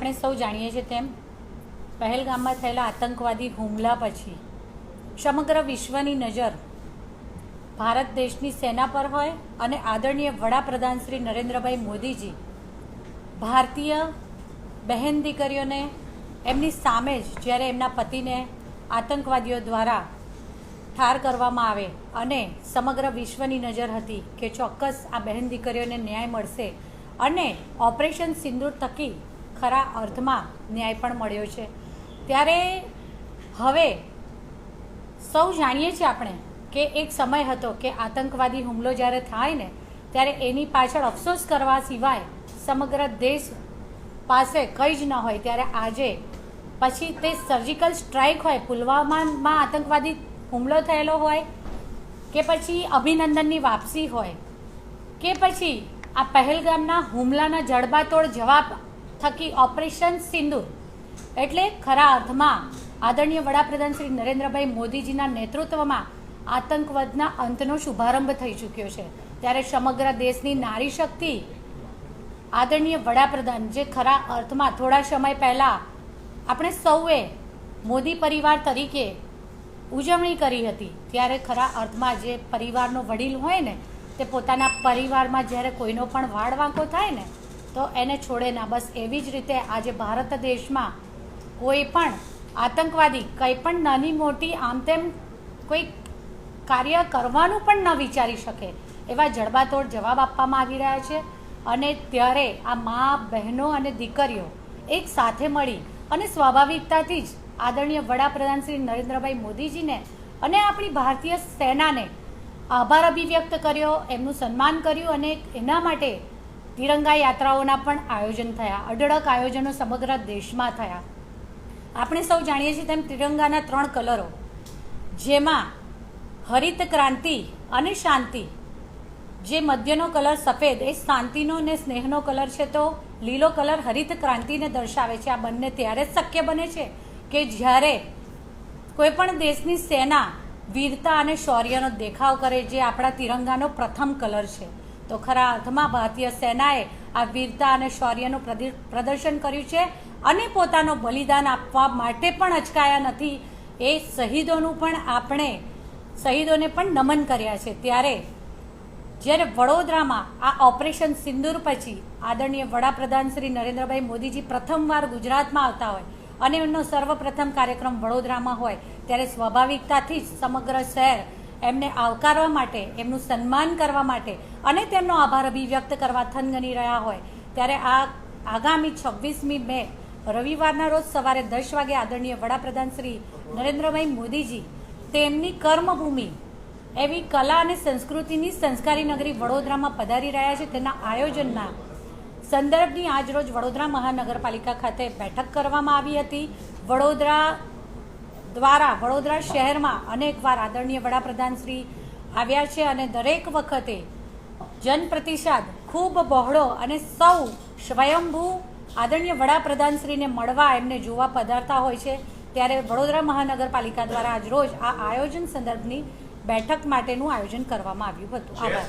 આપણે સૌ જાણીએ છીએ તેમ પહેલગામમાં થયેલા આતંકવાદી હુમલા પછી સમગ્ર વિશ્વની નજર ભારત દેશની સેના પર હોય અને આદરણીય વડાપ્રધાન શ્રી નરેન્દ્રભાઈ મોદીજી ભારતીય બહેન દીકરીઓને એમની સામે જ જ્યારે એમના પતિને આતંકવાદીઓ દ્વારા ઠાર કરવામાં આવે અને સમગ્ર વિશ્વની નજર હતી કે ચોક્કસ આ બહેન દીકરીઓને ન્યાય મળશે અને ઓપરેશન સિંદૂર થકી ખરા અર્થમાં ન્યાય પણ મળ્યો છે. ત્યારે હવે સૌ જાણીએ છીએ આપણે કે એક સમય હતો કે આતંકવાદી હુમલો જ્યારે થાય ને, ત્યારે એની પાછળ અફસોસ કરવા સિવાય સમગ્ર દેશ પાસે કંઈ જ ન હોય. ત્યારે આજે પછી તે સર્જિકલ સ્ટ્રાઇક હોય, પુલવામામાં આતંકવાદી હુમલો થયેલો હોય, કે પછી અભિનંદનની વાપસી હોય, કે પછી આ પહેલગામના હુમલાના જડબાતોડ જવાબ થકી ઓપરેશન સિંદૂર. એટલે ખરા અર્થમાં આદરણીય વડાપ્રધાન શ્રી નરેન્દ્રભાઈ મોદીજીના નેતૃત્વમાં આતંકવાદના અંતનો શુભારંભ થઈ ચૂક્યો છે. ત્યારે સમગ્ર દેશની નારી શક્તિ આદરણીય વડાપ્રધાન, જે ખરા અર્થમાં થોડા સમય પહેલાં આપણે સૌએ મોદી પરિવાર તરીકે ઉજવણી કરી હતી, ત્યારે ખરા અર્થમાં જે પરિવારનો વડીલ હોય ને, તે પોતાના પરિવારમાં જ્યારે કોઈનો પણ વાળ વાંકો થાય ને તો એને છોડે ના. બસ એવી જ રીતે આજે ભારત દેશમાં કોઈ પણ આતંકવાદી, કંઈ પણ નાની મોટી, આમ તેમ કોઈ કાર્ય કરવાનું પણ ન વિચારી શકે એવા જડબાતોડ જવાબ આપવામાં આવી રહ્યા છે. અને ત્યારે આ મા, બહેનો અને દીકરીઓ એક સાથે મળી અને સ્વાભાવિકતાથી જ આદરણીય વડાપ્રધાન શ્રી નરેન્દ્રભાઈ મોદીજીને અને આપણી ભારતીય સેનાને આભાર અભિવ્યક્ત કર્યો, એમનું સન્માન કર્યું અને એના માટે તિરંગા યાત્રાઓના પણ આયોજન થયા. અઢળક આયોજનો સમગ્ર દેશમાં થયા. આપણે સૌ જાણીએ છીએ તેમ તિરંગાના ત્રણ કલરો. જેમાં હરિત ક્રાંતિ અને શાંતિ. જે મધ્યનો કલર સફેદ, એ શાંતિનો અને સ્નેહનો કલર છે તો લીલો કલર હરિત ક્રાંતિને દર્શાવે છે. આ બંને ત્યારે જ શક્ય બને છે કે જ્યારે કોઈપણ દેશની સેના, વીરતા અને શૌર્યનો દેખાવ કરે, જે આપણા તિરંગાનો પ્રથમ કલર છે. તો ખરા અર્થમાં ભારતીય સેનાએ આ વીરતા અને શૌર્યનું પ્રદર્શન કર્યું છે અને પોતાનું બલિદાન આપવા માટે પણ અચકાયા નથી. એ શહીદોનું પણ આપણે, શહીદોને પણ નમન કર્યા છે. ત્યારે જ્યારે વડોદરામાં આ ઓપરેશન સિંદૂર પછી આદરણીય વડાપ્રધાન શ્રી નરેન્દ્રભાઈ મોદીજી પ્રથમવાર ગુજરાતમાં આવતા હોય અને એમનો સર્વપ્રથમ કાર્યક્રમ વડોદરામાં હોય, ત્યારે સ્વાભાવિકતાથી જ સમગ્ર શહેર એમને આવકારવા માટે, એમનું સન્માન કરવા માટે અને તેમનો આભાર અભિવ્યક્ત કરવા થનગની રહ્યા હોય. ત્યારે આ આગામી છવ્વીસમી મે, રવિવારના રોજ સવારે દસ વાગે આદરણીય વડાપ્રધાન શ્રી નરેન્દ્રભાઈ મોદીજી તેમની કર્મભૂમિ એવી કલા અને સંસ્કૃતિની સંસ્કારી નગરી વડોદરામાં પધારી રહ્યા છે. તેના આયોજનના સંદર્ભની આજરોજ વડોદરા મહાનગરપાલિકા ખાતે બેઠક કરવામાં આવી હતી. વડોદરા દ્વારા વડોદરા શહેરમાં અનેકવાર આદરણીય વડાપ્રધાન શ્રી આવ્યા છે અને દરેક વખતે જનપ્રતિસાદ ખૂબ બહોળો અને સૌ સ્વયંભૂ આદરણીય વડાપ્રધાનશ્રીને મળવા એમને જોવા પધારતા હોય છે. ત્યારે વડોદરા મહાનગરપાલિકા દ્વારા આજ રોજ આ આયોજન સંદર્ભની બેઠક માટેનું આયોજન કરવામાં આવ્યું હતું. આભાર.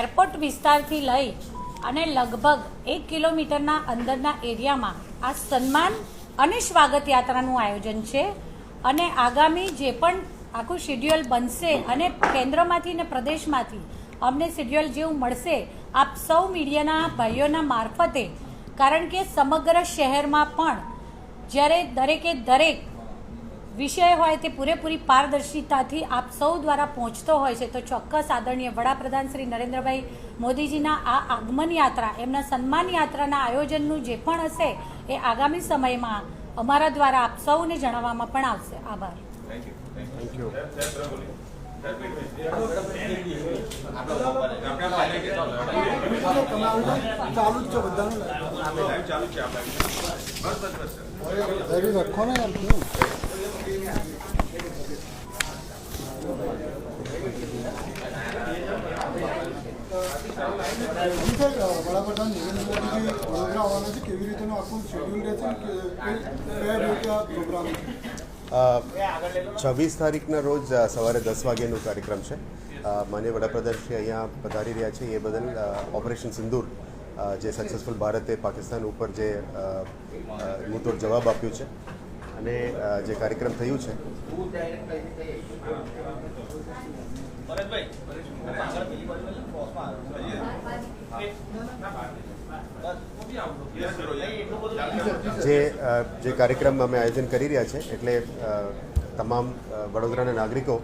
એરપોર્ટ વિસ્તારથી લઈ અને લગભગ એક કિલોમીટરના અંદરના એરિયામાં આ સન્માન અને સ્વાગત યાત્રાનું આયોજન છે. અને આગામી જે પણ આખું શેડ્યુલ બનશે અને કેન્દ્રમાંથી ને પ્રદેશમાંથી અમને શેડ્યુલ જેવું મળશે, આપ સૌ મીડિયાના ભાઈઓના મારફતે, કારણ કે સમગ્ર શહેરમાં પણ જ્યારે દરેકે દરેક વિષય હોય તે પૂરેપૂરી પારદર્શિતાથી આપ સૌ દ્વારા પહોંચતો હોય છે તો ચોક્કસ આદરણીય વડાપ્રધાન શ્રી નરેન્દ્રભાઈ મોદીજીના આ આગમન યાત્રા એમના સન્માન યાત્રાના આયોજનનું જે પણ હશે એ આગામી સમયમાં અમારા દ્વારા આપ સૌને જણાવવામાં પણ આવશે. આભાર. થેન્ક યુ ચાલુ? છે છવ્વીસ તારીખના રોજ સવારે દસ વાગ્યાનો કાર્યક્રમ છે. માન્ય માનનીય વડાપ્રધાન શ્રી અહીંયા પધારી રહ્યા છે. એ બદલ ઓપરેશન સિંદૂર જે સક્સેસફુલ ભારતે પાકિસ્તાન ઉપર જે અ, જવાબ આપ્યો છે. અને જે કાર્યક્રમ થયું છે. જે જે કાર્યક્રમ અમે આયોજન કરી રહ્યા છે, એટલે તમામ વડોદરાના નાગરિકો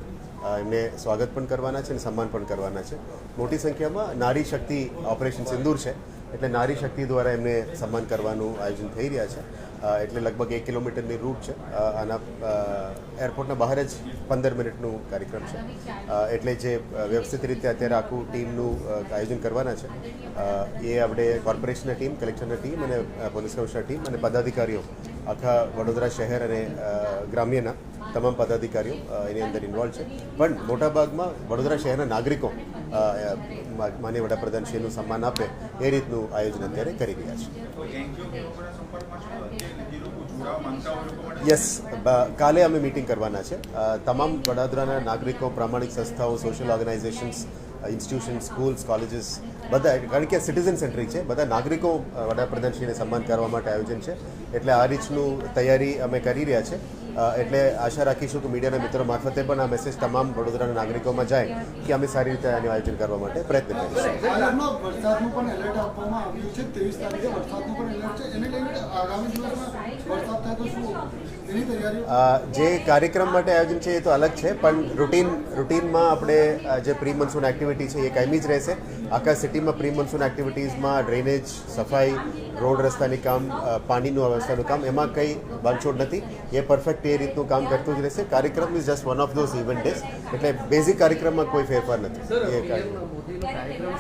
એમને સ્વાગત પણ કરવાના છે અને સન્માન પણ કરવાના છે મોટી સંખ્યામાં નારી શક્તિ ઓપરેશન સિંદૂર છે એટલે નારી શક્તિ દ્વારા એમને સન્માન કરવાનું આયોજન થઈ રહ્યા છે. એટલે લગભગ એક કિલોમીટરની રૂટ છે. આના એરપોર્ટના બહાર જ પંદર મિનિટનું કાર્યક્રમ છે. એટલે જે વ્યવસ્થિત રીતે અત્યારે આખું ટીમનું આયોજન કરવાના છે. એ આપણે કોર્પોરેશનના ટીમ, કલેક્ટરની ટીમ અને પોલીસ કમિશનર ટીમ અને પદાધિકારીઓ, આખા વડોદરા શહેર અને ગ્રામ્યના તમામ પદાધિકારીઓ એની અંદર ઇન્વોલ્વ છે. પણ મોટાભાગમાં વડોદરા શહેરના નાગરિકો અ, અ, મા- વડાપ્રધાનશ્રીનું સન્માન આપે એ રીતનું આયોજન અત્યારે કરી રહ્યા છે. યસ કાલે અમે મિટિંગ કરવાના છે. તમામ વડોદરાના નાગરિકો પ્રામાણિક સંસ્થાઓ social organisations institution schools colleges બધા કારણ કે સિટીઝન સેન્ટ્રિક છે બધા નાગરિકો વડાપ્રધાનશ્રીને સન્માન કરવા માટે આયોજન છે. એટલે આ રીતનું તૈયારી અમે કરી રહ્યા છે. અ, એટલે આશા રાખીશું કે મીડિયાના મિત્રો મારફતે પણ આ મેસેજ તમામ વડોદરાના નાગરિકોમાં જાય કે અમે સારી રીતે આનું આયોજન કરવા માટે પ્રયત્ન કરીશું. જે કાર્યક્રમ માટે આયોજન છે એ તો અલગ છે પણ રૂટીન રૂટીનમાં આપણે જે પ્રી મોન્સૂન એક્ટિવિટી છે એ કાયમી જ રહેશે. આખા સિટીમાં પ્રી મોન્સૂન એક્ટિવિટીઝમાં ડ્રેનેજ સફાઈ રોડ રસ્તાની કામ પાણીનું વ્યવસ્થાનું કામ એમાં કંઈ બાંધછોડ નથી. એ પરફેક્ટ એ રીતનું કામ કરતું જ રહેશે. કાર્યક્રમ is just one of those event days એટલે બેઝિક કાર્યક્રમમાં કોઈ ફેરફાર નથી. એ કાર્ય- કાર્યક્રમ.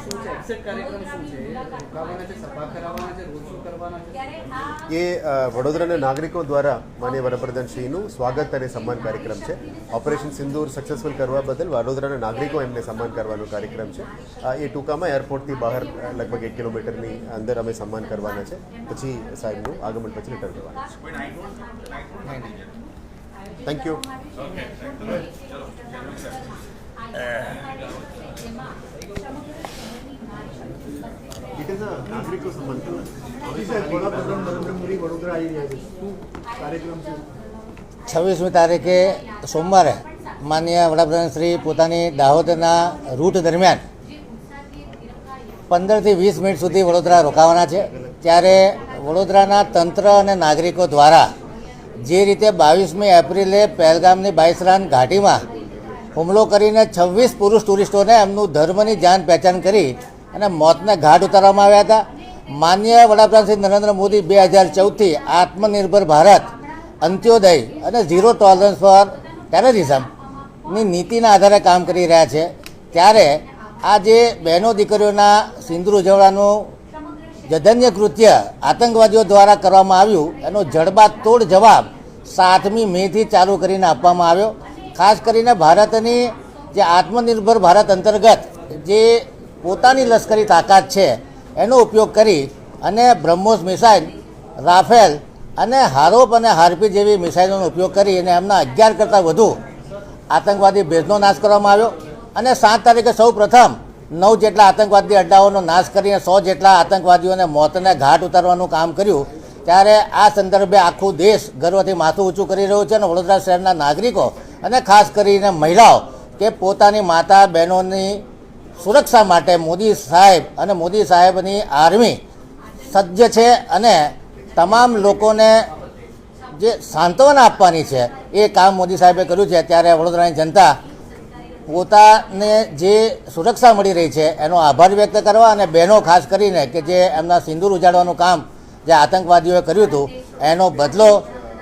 એ વડોદરાના નાગરિકો દ્વારા માનીય વડાપ્રધાનશ્રીનું સ્વાગત અને સન્માન કાર્યક્રમ છે. ઓપરેશન સિંદૂર સક્સેસફુલ કરવા બદલ વડોદરાના નાગરિકો એમને સન્માન કરવાનો કાર્યક્રમ છે. એ ટૂંકામાં એરપોર્ટથી બહાર લગભગ એક કિલોમીટરની અંદર અમે સન્માન કરવાના છે પછી સાહેબનું આગમન પછી રિટર્ન કરવાનું છે. Thank you it is a નાગરિકો વડોદરા આવી રહ્યા છે શું કાર્યક્રમ છે છવ્વીસમી તારીખે સોમવારે માન્ય વડાપ્રધાન શ્રી પોતાની દાહોદના રૂટ દરમિયાન પંદરથી વીસ મિનિટ સુધી વડોદરા રોકાવાના છે ત્યારે વડોદરાના તંત્ર અને નાગરિકો દ્વારા જે રીતે બાવીસમી એપ્રિલે પહેલગામની બાઈસરાન ઘાટીમાં હુમલો કરીને છવ્વીસ પુરુષ ટુરિસ્ટોને એમનું ધર્મની જાન પહેચાન કરી અને મોતને ઘાટ ઉતારવામાં આવ્યા હતા. માન્ય વડાપ્રધાન શ્રી નરેન્દ્ર મોદી બે હજાર ચૌદથી આત્મનિર્ભર ભારત, અંત્યોદય અને ઝીરો ટોલરન્સ ફોર ટેરરિઝમની નીતિના આધારે કામ કરી રહ્યા છે. ત્યારે આ જે બહેનો દીકરીઓના સિંદૂર ઉજવવાનું જધન્ય કૃત્ય આતંકવાદીઓ દ્વારા કરવામાં આવ્યું, એનો જડબાતોડ જવાબ સાતમી મેથી ચાલુ કરીને આપવામાં આવ્યો. ખાસ કરીને ભારતની જે આત્મનિર્ભર ભારત અંતર્ગત જે પોતાની લશ્કરી તાકાત છે, એનો ઉપયોગ કરી અને બ્રહ્મોસ મિસાઇલ, રાફેલ અને હારોપ અને હાર્પી જેવી મિસાઇલોનો ઉપયોગ કરી અને એમના અગિયાર કરતાં વધુ આતંકવાદી ભેદનો નાશ કરવામાં આવ્યો. અને સાત તારીખે સૌ પ્રથમ નવ જેટલા આતંકવાદી અડ્ડાઓનો નાશ કરીને સો જેટલા આતંકવાદીઓને મોતને ઘાટ ઉતારવાનું કામ કર્યું, ત્યારે આ સંદર્ભે આખું દેશ ગર્વથી માથું ઊંચું કરી રહ્યું છે અને વડોદરા શહેરના નાગરિકો અને ખાસ કરીને મહિલાઓ કે પોતાની માતા બહેનોની સુરક્ષા માટે મોદી સાહેબ અને મોદી સાહેબની આર્મી સજ્જ છે અને તમામ લોકોને જે સાંત્વના આપવાની છે એ કામ મોદી સાહેબે કર્યું છે. ત્યારે વડોદરાની જનતા પોતાને જે સુરક્ષા મળી રહી છે, એનો આભાર વ્યક્ત કરવા અને બહેનો ખાસ કરીને કે જે એમના સિંદૂર ઉજાડવાનું કામ જે આતંકવાદીઓએ કર્યું હતું, એનો બદલો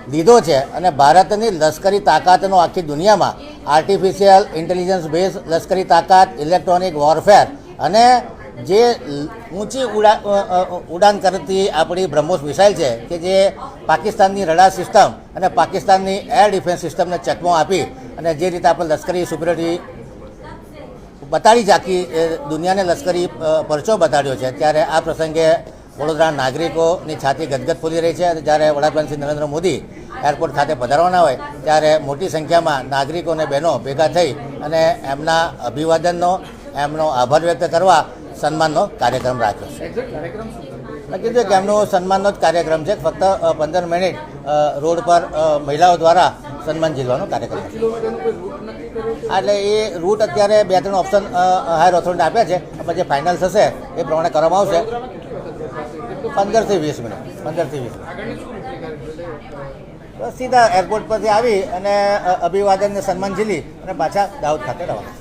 લીધો છે અને ભારતની લશ્કરી તાકાતનો આખી દુનિયામાં આર્ટિફિશિયલ ઇન્ટેલિજન્સ બેઝ લશ્કરી તાકાત ઇલેક્ટ્રોનિક વોરફેર અને જે ઊંચી ઉડા ઉડાન કરતી આપણી બ્રહ્મોસ મિસાઇલ છે કે જે પાકિસ્તાનની રડાર સિસ્ટમ અને પાકિસ્તાનની એર ડિફેન્સ સિસ્ટમને ચકમો આપી અને જે રીતે આપણે લશ્કરી સુપિરિટી બતાડી જ આખી દુનિયાને લશ્કરી પરચો બતાડ્યો છે. ત્યારે આ પ્રસંગે વડોદરા નાગરિકોની છાતી ગદગદ ફૂલી રહી છે અને જ્યારે વડાપ્રધાન શ્રી નરેન્દ્ર મોદી એરપોર્ટ ખાતે પધારવાના હોય, ત્યારે મોટી સંખ્યામાં નાગરિકો અને બહેનો ભેગા થઈ અને એમના અભિવાદનનો, એમનો આભાર વ્યક્ત કરવા સન્માનનો કાર્યક્રમ રાખ્યો છે. મેં કીધું કે એમનો સન્માનનો જ કાર્યક્રમ છે. ફક્ત પંદર મિનિટ રોડ પર મહિલાઓ દ્વારા સન્માન ઝીલવાનો કાર્યક્રમ એટલે એ રૂટ અત્યારે બે ત્રણ ઓપ્શન હાયર ઓથોરિટી આપ્યા છે. પછી જે ફાઇનલ થશે એ પ્રમાણે કરવામાં આવશે. પંદરથી વીસ મિનિટ પંદરથી વીસ સીધા એરપોર્ટ પરથી આવી અને અભિવાદનને સન્માન ઝીલી અને પાછા દાહોદ ખાતે રવાના.